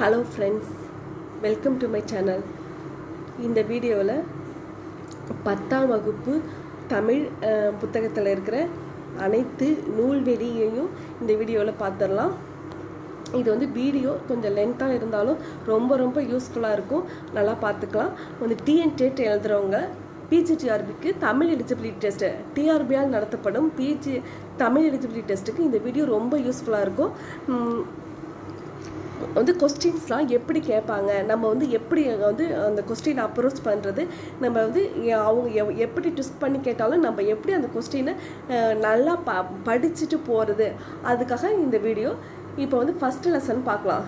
Hello friends welcome to my channel இந்த வீடியோவில் பத்தாம் வகுப்பு தமிழ் புத்தகத்தில் இருக்கிற அனைத்து நூல்வெளியையும் இந்த வீடியோவில் பார்த்துடலாம் இது வந்து வீடியோ கொஞ்சம் லென்த்தாக இருந்தாலும் ரொம்ப ரொம்ப யூஸ்ஃபுல்லாக இருக்கும். நல்லா பார்த்துக்கலாம் வந்து டிஎன்டெட் எழுதுகிறவங்க பிஜிடிஆர்பிக்கு தமிழ் எலிஜிபிலிட்டி டெஸ்ட்டு டிஆர்பியால் நடத்தப்படும் பிஜி தமிழ் எலிஜிபிலிட்டி டெஸ்ட்டுக்கு இந்த வீடியோ ரொம்ப யூஸ்ஃபுல்லாக இருக்கும். வந்து கொஸ்டின்ஸ்லாம் எப்படி கேட்பாங்க? நம்ம வந்து எப்படி வந்து அந்த கொஸ்டின் அப்ரோச் பண்ணுறது நம்ம வந்து அவங்க எவ்- எப்படி ட்விஸ்ட் பண்ணி கேட்டாலும் நம்ம எப்படி அந்த கொஸ்டினை நல்லா ப படிச்சுட்டு போகிறது அதுக்காக இந்த வீடியோ இப்போ வந்து ஃபஸ்ட்டு லெசன் பார்க்கலாம்.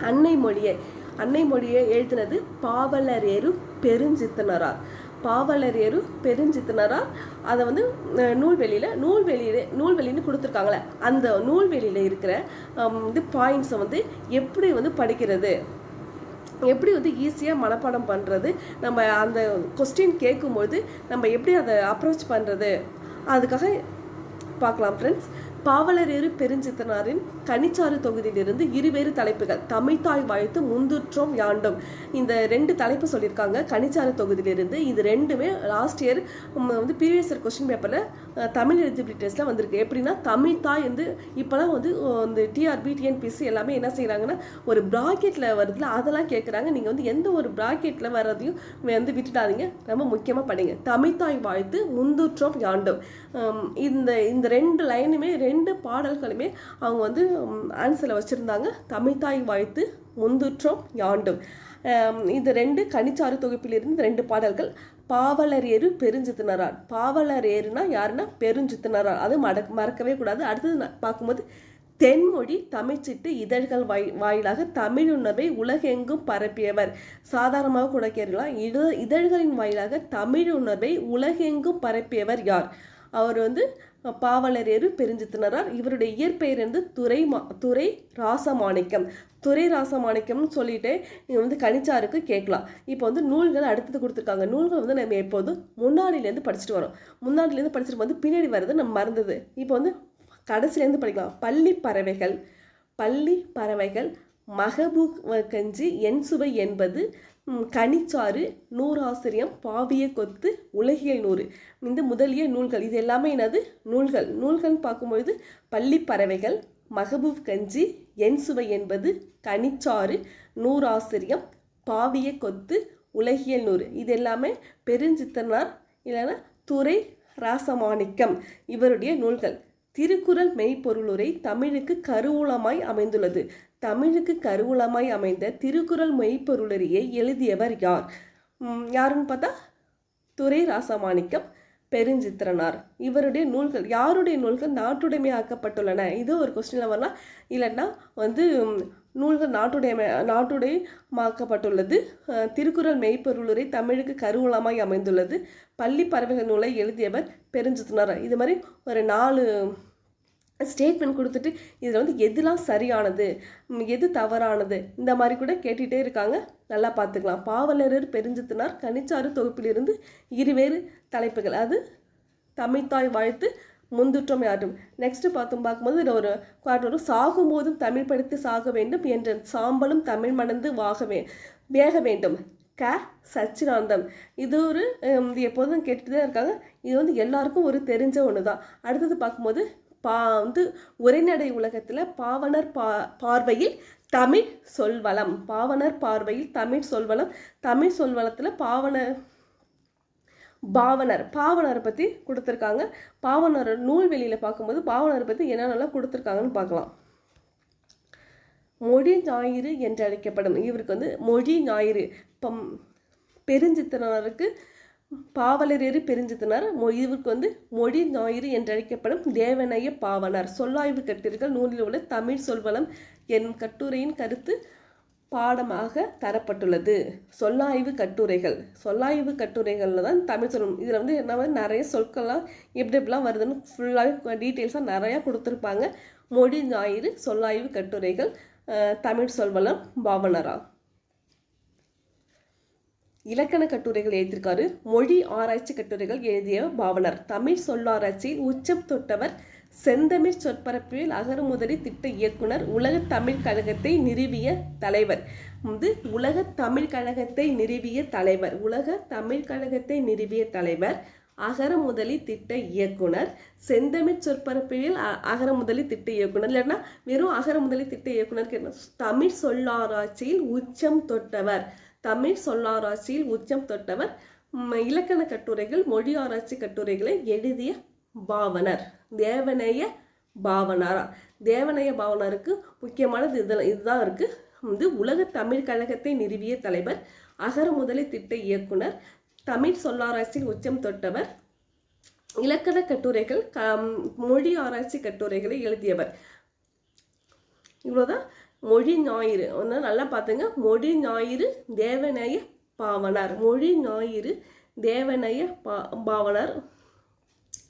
அன்னை மொழியை. அன்னை மொழியை எழுதினது பாவலரேரு பெருஞ்சித்தனரார். பாவாளர் எரு பெருஞ்சித்தினரா? அதை வந்து நூல்வெளியில் நூல்வெளியில் நூல்வெளின்னு கொடுத்துருக்காங்களே அந்த நூல்வெளியில் இருக்கிற இது பாயிண்ட்ஸை வந்து எப்படி வந்து படிக்கிறது? எப்படி வந்து ஈஸியாக மனப்பாடம் பண்ணுறது நம்ம அந்த கொஸ்டின் கேட்கும்போது நம்ம எப்படி அதை அப்ரோச் பண்ணுறது அதுக்காக பார்க்கலாம் ஃப்ரெண்ட்ஸ் பாவலரேறு பெருஞ்சித்தனாரின் கனிச்சாறு தொகுதியிலிருந்து இருவேறு தலைப்புகள். தமிழ்தாய் வாழ்த்து முந்துற்றோம் யாண்டும். இந்த ரெண்டு தலைப்பு சொல்லியிருக்காங்க. கனிச்சாறு தொகுதியிலிருந்து இது ரெண்டுமே லாஸ்ட் இயர் வந்து ப்ரீவியஸ் இயர் கொஸ்டின் பேப்பரில் தமிழ் எலிஜிபிலிட்டி டெஸ்ட்லாம் வந்திருக்கு. எப்படின்னா தமிழ்த்தாய் வந்து இப்போலாம் வந்து இந்த டிஆர்பி டிஎன்பிசி எல்லாமே என்ன செய்கிறாங்கன்னா ஒரு ப்ராக்கெட்டில் வருதுல அதெல்லாம் கேட்குறாங்க நீங்கள் வந்து எந்த ஒரு ப்ராக்கெட்டில் வர்றதையும் வந்து விட்டுடாதீங்க. ரொம்ப முக்கியமாக படிங்க தமிழ்த்தாய் வாழ்த்து முந்தூற்றம் யாண்டும். இந்த இந்த ரெண்டு லைனுமே ரெண்டு பாடல்களுமே அவங்க வந்து ஆன்சரில் வச்சுருந்தாங்க. தமிழ்த்தாய் வாழ்த்து முந்துற்றோம் யாண்டும். இது ரெண்டு கனிச்சாறு தொகுப்பிலிருந்து ரெண்டு பாடல்கள் பாவலர் ஏறு பெருஞ்சித்தினரார் பாவலரேறுனா யாருன்னா? பெருஞ்சித்தினரார் அது மடக் மறக்கவே கூடாது. அடுத்தது நான் பார்க்கும்போது தென்மொழி தமிழ்ச்சிட்டு இதழ்கள் வாய் வாயிலாக தமிழ் உணர்வை உலகெங்கும் பரப்பியவர். சாதாரணமாக கூட கேட்கலாம். இத இதழ்களின் வாயிலாக தமிழ் உணர்வை உலகெங்கும் பரப்பியவர் யார்? அவர் வந்து பாவலரேறு பெருஞ்சித்தினரார். இவருடைய இயற்பெயர் வந்து துறை மா துறை ராசமாணிக்கம். துறை ராசமாணிக்கம்னு சொல்லிட்டு நீங்கள் வந்து கணிச்சாருக்கு கேட்கலாம். இப்போ வந்து நூல்கள் அடுத்தது கொடுத்துருக்காங்க. நூல்கள் வந்து நம்ம எப்போதும் முன்னாடியிலேருந்து படிச்சுட்டு வரோம். முன்னாடியிலேருந்து படிச்சுட்டு வந்து பின்னாடி வர்றது நம்ம மறந்தது. இப்போ வந்து கடைசிலேருந்து படிக்கலாம். பள்ளி பறவைகள் பள்ளி பறவைகள் மகபூ கஞ்சி என் சுவை என்பது கனிச்சாறு நூறாசிரியம் பாவிய கொத்து உலகியல் நூறு. இந்த முதலிய நூல்கள் இது எல்லாமே என்னது? நூல்கள். நூல்கள்னு பார்க்கும்பொழுது பள்ளி பறவைகள் மகபூப் கஞ்சி என் சுவை என்பது கனிச்சாறு நூறாசிரியம் பாவிய கொத்து உலகியல் நூறு. இது எல்லாமே பெருஞ்சித்தனார் இல்லைன்னா துறை ராசமாணிக்கம் இவருடைய நூல்கள். திருக்குறள் மெய்ப்பொருளுரை தமிழுக்கு கருவூலமாய் அமைந்துள்ளது. தமிழுக்கு கருவூலமாய் அமைந்த திருக்குறள் மெய்ப்பொருளுரையை எழுதியவர் யார்? யாருன்னு பார்த்தா? துரை ராசமாணிக்கம் பெருஞ்சித்திரனார். இவருடைய நூல்கள் யாருடைய நூல்கள் நாட்டுடைமையாக்கப்பட்டுள்ளன? இது ஒரு கொஸ்டினில் வரலாம். இல்லைன்னா வந்து நூல்கள் நாட்டுடைமை நாட்டுடையமாக்கப்பட்டுள்ளது திருக்குறள் மெய்ப்பொருளுரை தமிழுக்கு கருவூலமாய் அமைந்துள்ளது. பள்ளி பறவைகள் நூலை எழுதியவர் பெருஞ்சித்திரனார். இது மாதிரி ஒரு நாலு ஸ்டேட்மெண்ட் கொடுத்துட்டு இதில் வந்து எதுலாம் சரியானது? எது தவறானது? இந்த மாதிரி கூட கேட்டுகிட்டே இருக்காங்க. நல்லா பார்த்துக்கலாம். பாவலரர் பெருஞ்சத்தினார் கனிச்சாறு தொகுப்பிலிருந்து இருவேறு தலைப்புகள். அது தமிழ்த்தாய் வாழ்த்து முந்துற்றம் யாரும் நெக்ஸ்ட் பார்த்தோம் பார்க்கும்போது இதில் ஒரு பாட்டு வரும். சாகும்போதும் தமிழ் படித்து சாக வேண்டும் என்ற சாம்பலும் தமிழ் மணந்து வாகவே வேக வேண்டும். க. சச்சினாந்தம் இது ஒரு இது எப்போதும் கேட்டுட்டு தான் இருக்காங்க. இது வந்து எல்லாருக்கும் ஒரு தெரிஞ்ச ஒன்று தான் அடுத்தது பார்க்கும்போது பா வந்து உரைநடை உலகத்தில் பாவனர் பா பார்வையில் தமிழ் சொல்வளம். பாவனர் பார்வையில் தமிழ் சொல்வளம். தமிழ் சொல்வளத்தில் பாவனர் பாவனர். பாவனரை பற்றி கொடுத்துருக்காங்க. பாவனர் நூல்வெளியில் பார்க்கும்போது பாவனரை பற்றி என்னென்னலாம் கொடுத்துருக்காங்கன்னு பார்க்கலாம். மொழி ஞாயிறு என்று அழைக்கப்படும் இவருக்கு வந்து மொழி ஞாயிறு. பம் பெருஞ்சித்தனருக்கு பாவலரேறு பெருஞ்சித்தனார் இவருக்கு வந்து மொழி ஞாயிறு என்றழைக்கப்படும் தேவநய தேவனைய பாவனார். சொல்லாய்வு கட்டுரைகள் நூலில் உள்ள தமிழ் சொல்வளம் என் கட்டுரையின் கருத்து பாடமாக தரப்பட்டுள்ளது. சொல்லாய்வு கட்டுரைகள். சொல்லாய்வு கட்டுரைகளில் தான் தமிழ் சொல்லணும் இதில் வந்து என்ன வந்து நிறைய சொற்கள்லாம் எப்படி எப்படிலாம் வருதுன்னு ஃபுல்லாகவே டீட்டெயில்ஸாக நிறையா கொடுத்துருப்பாங்க. மொழி ஞாயிறு சொல்லாய்வு கட்டுரைகள் தமிழ் சொல்வளம் பாவனரா. இலக்கண கட்டுரைகள் எழுதியிருக்காரு. மொழி ஆராய்ச்சி கட்டுரைகள் எழுதிய பாவனர் தமிழ் சொல்லாராய்ச்சியில் உச்சம் தொட்டவர் செந்தமிழ் சொற்பரப்பில் அகரமுதலி திட்ட இயக்குனர் உலக தமிழ் கழகத்தை நிறுவிய தலைவர். வந்து உலக தமிழ் கழகத்தை நிறுவிய தலைவர். உலக தமிழ் கழகத்தை நிறுவிய தலைவர் அகரமுதலி திட்ட இயக்குனர் செந்தமிழ் சொற்பரப்பில் அ- அகரமுதலி திட்ட இயக்குனர். இல்லைன்னா வெறும் அகரமுதலி திட்ட இயக்குனர் தமிழ் சொல்லாராய்ச்சியில் உச்சம் தொட்டவர். தமிழ் சொல்லாராய்ச்சியில் உச்சம் தொட்டவர் இலக்கண கட்டுரைகள் மொழி ஆராய்ச்சி கட்டுரைகளை எழுதிய பாவனர். தேவநேய பாவனாரா? தேவநேய பாவனாருக்கு முக்கியமானது இதில் இதுதான் இருக்குது வந்து உலக தமிழ் கழகத்தை நிறுவிய தலைவர் அகர முதலி திட்ட இயக்குனர் தமிழ் சொல்லாராய்ச்சியில் உச்சம் தொட்டவர் இலக்கண கட்டுரைகள் க மொழி ஆராய்ச்சி கட்டுரைகளை எழுதியவர். இவ்வளோதான் மொழி ஞாயிறு. ஒன்று நல்லா பார்த்துங்க மொழி ஞாயிறு தேவநேய பாவனார். மொழி ஞாயிறு தேவநேய பா பாவனார்.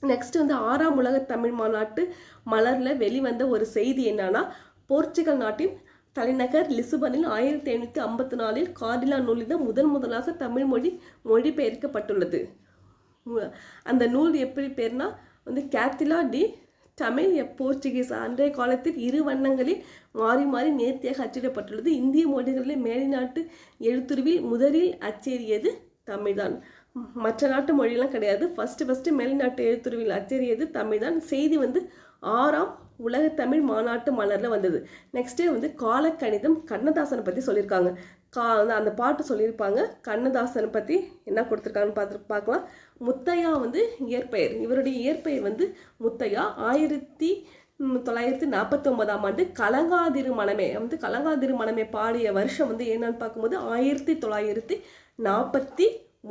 நெக்ஸ்ட் வந்து ஆறாம் உலக தமிழ் மாநாட்டு மலரில் வெளிவந்த ஒரு செய்தி என்னன்னா போர்ச்சுகல் நாட்டின் தலைநகர் லிசுபனில் ஆயிரத்தி ஐநூற்றி ஐம்பத்தி நாலில் கார்டிலா நூலில் முதன் முதலாக தமிழ் மொழி மொழிபெயர்க்கப்பட்டுள்ளது. அந்த நூல் எப்படி பேர்னா வந்து கேத்திலா டி தமிழ் போர்ச்சுகீஸ் அன்றைய காலத்தில் இரு வண்ணங்களில் மாறி மாறி நேர்த்தியாக அச்சிடப்பட்டுள்ளது. இந்திய மொழிகளில் மேலைநாட்டு எழுத்துருவில் முதலில் அச்சேறியது தமிழ்தான். மற்ற நாட்டு மொழியெல்லாம் கிடையாது. ஃபஸ்ட்டு ஃபஸ்ட்டு மேல்நாட்டு எழுத்துருவில் அச்சேறியது தமிழ்தான். செய்தி வந்து ஆறாம் உலகத்தமிழ் மாநாட்டு மலரில் வந்தது. நெக்ஸ்ட்டு வந்து காலக்கணிதம் கண்ணதாசனை பற்றி சொல்லியிருக்காங்க. கா வந்து அந்த பாட்டு சொல்லியிருப்பாங்க. கண்ணதாசனை பற்றி என்ன கொடுத்துருக்காங்கன்னு பார்த்து பார்க்கலாம். முத்தையா வந்து இயற்பெயர். இவருடைய இயற்பெயர் வந்து முத்தையா. ஆயிரத்தி தொள்ளாயிரத்தி நாற்பத்தொம்பதாம் ஆண்டு கலங்காதிரு மனமே வந்து கலங்காதிரு மனமே பாடிய வருஷம் வந்து என்னன்னு பார்க்கும்போது ஆயிரத்தி தொள்ளாயிரத்தி நாற்பத்தி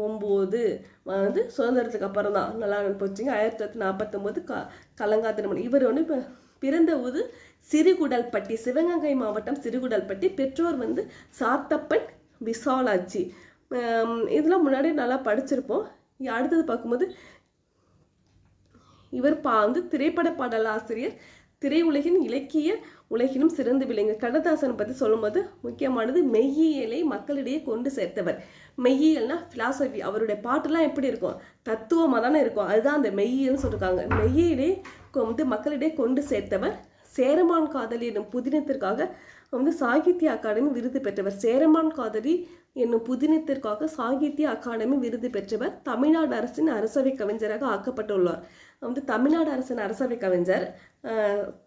ஒம்பது. வந்து சுதந்திரத்துக்கு அப்புறம் தான். நல்லா போச்சுங்க ஆயிரத்தி தொள்ளாயிரத்தி நாற்பத்தொம்போது க கலங்காதிரு மனம் இவர் வந்து இப்போ பிறந்த ஊர் சிறுகுடல்பட்டி சிவகங்கை மாவட்டம் சிறுகுடல்பட்டி பெற்றோர் வந்து சாத்தப்பன் விசாலாட்சி இதெல்லாம் முன்னாடி நல்லா படிச்சிருப்போம். அடுத்தது பார்க்கும்போது இவர் பா வந்து திரைப்பட பாடல் ஆசிரியர் திரையுலகின் இலக்கிய உலகிலும் சிறந்து விளங்கு கண்ணதாசன் பற்றி சொல்லும்போது முக்கியமானது மெய்யியலை மக்களிடையே கொண்டு சேர்த்தவர். மெய்யியல்னா ஃபிலாசபி அவருடைய பாட்டெல்லாம் எப்படி இருக்கும்? தத்துவமாக தானே இருக்கும். அதுதான் அந்த மெய்யியல்னு சொல்லியிருக்காங்க மெய்யியலை கொ- வந்து மக்களிடையே கொண்டு சேர்த்தவர் சேரமான் காதலி என்னும் புதினத்திற்காக வந்து சாகித்ய அகாடமி விருது பெற்றவர். சேரமான் காதலி என்னும் புதினத்திற்காக சாகித்ய அகாடமி விருது பெற்றவர் தமிழ்நாடு அரசின் அரசவை கவிஞராக ஆக்கப்பட்டுள்ளார். வந்து தமிழ்நாடு அரசின் அரசவை கவிஞர்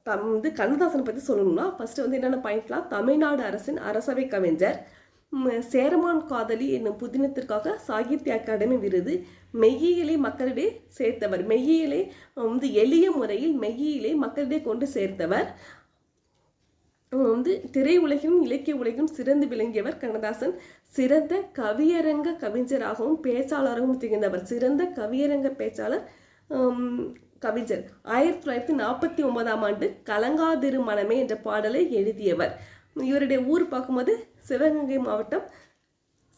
தம் வந்து கண்ணதாசனை பற்றி சொல்லணும்னா ஃபர்ஸ்ட் வந்து என்னென்ன பாயிண்ட்லாம் தமிழ்நாடு அரசின் அரசவை கவிஞர் சேரமான் காதலி என்னும் புதினத்திற்காக சாகித்ய அகாடமி விருது மெய்யியலை மக்களிடையே சேர்த்தவர். மெய்யியலை வந்து எளிய முறையில் மெய்யியலை மக்களிடையே கொண்டு சேர்த்தவர். வந்து திரையுலகிலும் இலக்கிய உலகிலும் சிறந்து விளங்கியவர் கண்ணதாசன். சிறந்த கவியரங்க கவிஞராகவும் பேச்சாளராகவும் திகழ்ந்தவர். சிறந்த கவியரங்க பேச்சாளர் கவிஞர். ஆயிரத்தி தொள்ளாயிரத்தி நாற்பத்தி ஒன்பதாம் ஆண்டு கலங்காதிரு மனமே என்ற பாடலை எழுதியவர். இவருடைய ஊர் பார்க்கும்போது சிவகங்கை மாவட்டம்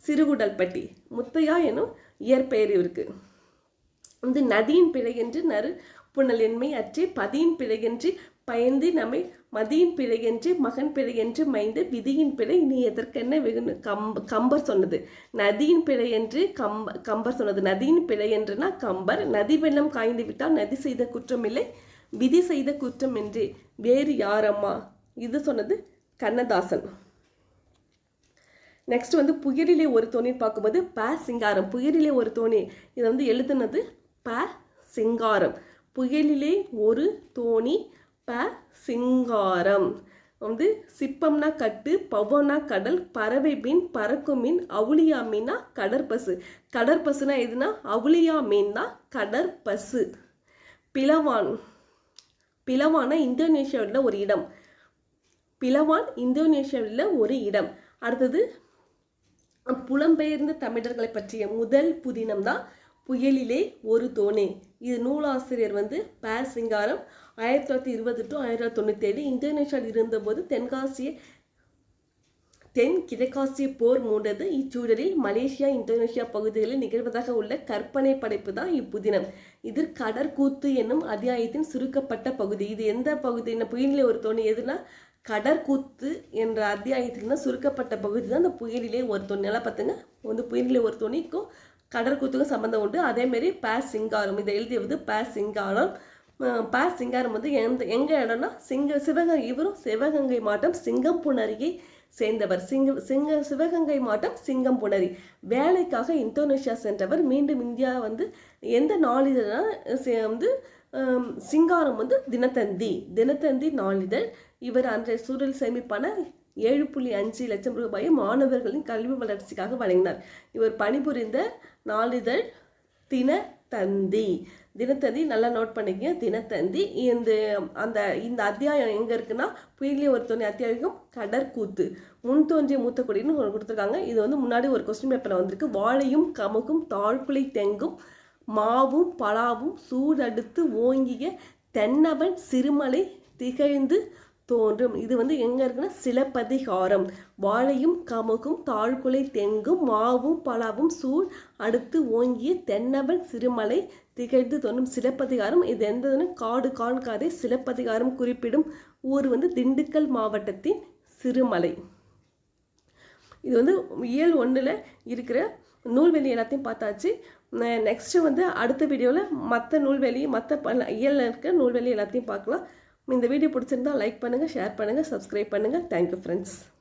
சிறுகுடல்பட்டி முத்தையா எனும் இயற்பெயர் இவருக்கு. வந்து நதியின் பிழையென்று நறு புனலின்மை அற்றே பதியின் பிழையென்று பயந்து நம்மை மதியின் பிழையென்று மகன் பிழையென்று மைந்து விதியின் பிழை நீ எதற்கென்ன வெகுனு கம்ப கம்பர் சொன்னது. நதியின் பிழையென்று கம்ப கம்பர் சொன்னது. நதியின் பிழையென்றுனா கம்பர். நதி வெள்ளம் காய்ந்து விட்டால் நதி செய்த குற்றமில்லை விதி செய்த குற்றம் என்று. வேறு யாரம்மா? இது சொன்னது கண்ணதாசன். நெக்ஸ்ட் வந்து புயலிலே ஒரு தோணின்னு பார்க்கும்போது ப சிங்காரம். புயலிலே ஒரு தோணி. இதை வந்து எழுதுனது ப சிங்காரம். புயலிலே ஒரு தோணி ப சிங்காரம். வந்து சிப்பம்னா கட்டு பவனா கடல் பறவை மீன் பறக்கும் மீன் அவுளியா மீனா கடற்பசு கடற்பசுனா எதுனா? அவுளியா மீன்னா கடற்பசு பிளவான். பிளவானா இந்தோனேஷியாவில் ஒரு இடம். பிளவான் இந்தோனேஷியாவில் ஒரு இடம். அடுத்தது புலம்பெயர்ந்த தமிழர்களை பற்றிய முதல் புதினம் தான் புயலிலே ஒரு தோணி. இது நூலாசிரியர் வந்து ப சிங்காரம். ஆயிரத்தி தொள்ளாயிரத்தி இருபது டு ஆயிரத்தி தொள்ளாயிரத்தி தொண்ணூற்றி ஏழு இந்தோனேஷியாவில் இருந்தபோது தென்காசிய தென் கிழக்காசிய போர் மூண்டது. இச்சூழலில் மலேசியா இந்தோனேஷியா பகுதிகளில் நிகழ்வதாக உள்ள கற்பனை படைப்பு தான் இப்புதினம். இது கடற்கூத்து என்னும் அத்தியாயத்தின் சுருக்கப்பட்ட பகுதி. இது எந்த பகுதி? என்ன புயலிலே ஒரு தோணி எதுனா கடற்கூத்து என்ற அத்தியாயத்தில் சுருக்கப்பட்ட பகுதி தான் அந்த புயலிலே ஒரு துணி நல்லா பார்த்துங்க. வந்து புயலிலே ஒரு துணிக்கும் கடற்கூத்துக்கும் சம்மந்தம் உண்டு. அதேமாரி ப சிங்காரம். இதை எழுதியது ப சிங்காரம். அஹ், ப சிங்காரம் வந்து எந்த எங்கே இடம்னா சிங்க சிவகங்கை. இவரும் சிவகங்கை மாவட்டம் சிங்கம்புண் சேர்ந்தவர். சிங்க சிங்க சிவகங்கை மாவட்டம் சிங்கம்புணரி. வேலைக்காக இந்தோனேஷியா சென்றவர். மீண்டும் இந்தியா வந்து எந்த நாளிதழ்னா வந்து சிங்காரம் வந்து தினத்தந்தி. தினத்தந்தி நாளிதழ். இவர் அன்றைய சூழல் சேமிப்பான ஏழு புள்ளி அஞ்சு லட்சம் ரூபாயை மாணவர்களின் கல்வி வளர்ச்சிக்காக வழங்கினார். இவர் பணிபுரிந்த நாளிதழ் தினத்தந்தி. தினத்தந்தி நல்லா நோட் பண்ணிக்கங்க. தினத்தந்தி. இந்த அந்த இந்த அத்தியாயம் எங்கே இருக்குன்னா புயலிய ஒரு துணை அத்தியாயம் கடற்கூத்து. முன் தோன்றிய மூத்த குடின்னு ஒன்று கொடுத்துருக்காங்க. இது வந்து முன்னாடி ஒரு கொஸ்டின் பேப்பரில் வந்திருக்கு. வாழையும் கமுகும் தாழ்குலை தெங்கும் மாவும் பலாவும் சூடடுத்து ஓங்கிய தென்னவன் சிறுமலை திகழ்ந்து தோன்றும். இது வந்து எங்கே இருக்குன்னா சிலப்பதிகாரம். வாழையும் கமுகும் தாழ்குலை தெங்கும் மாவும் பலாவும் சூழ் அடுத்து ஓங்கிய தென்னவன் சிறுமலை திகழ்ந்து தோன்றும். சிலப்பதிகாரம் இது எந்ததுன்னு காடு காண்காதே சிலப்பதிகாரம் குறிப்பிடும் ஊர் வந்து திண்டுக்கல் மாவட்டத்தின் சிறுமலை. இது வந்து இயல் ஒன்றில் இருக்கிற நூல்வெளி எல்லாத்தையும் பார்த்தாச்சு. நெக்ஸ்ட்டு வந்து அடுத்த வீடியோவில் மற்ற நூல்வெளி மற்ற ப இயலில் இருக்க நூல்வெளி எல்லாத்தையும் பார்க்கலாம். இந்த வீடியோ பிடிச்சிருந்தா லைக் பண்ணுங்கள் ஷேர் பண்ணுங்கள் சப்ஸ்கிரைப் பண்ணுங்கள் தேங்க்யூ ஃப்ரெண்ட்ஸ்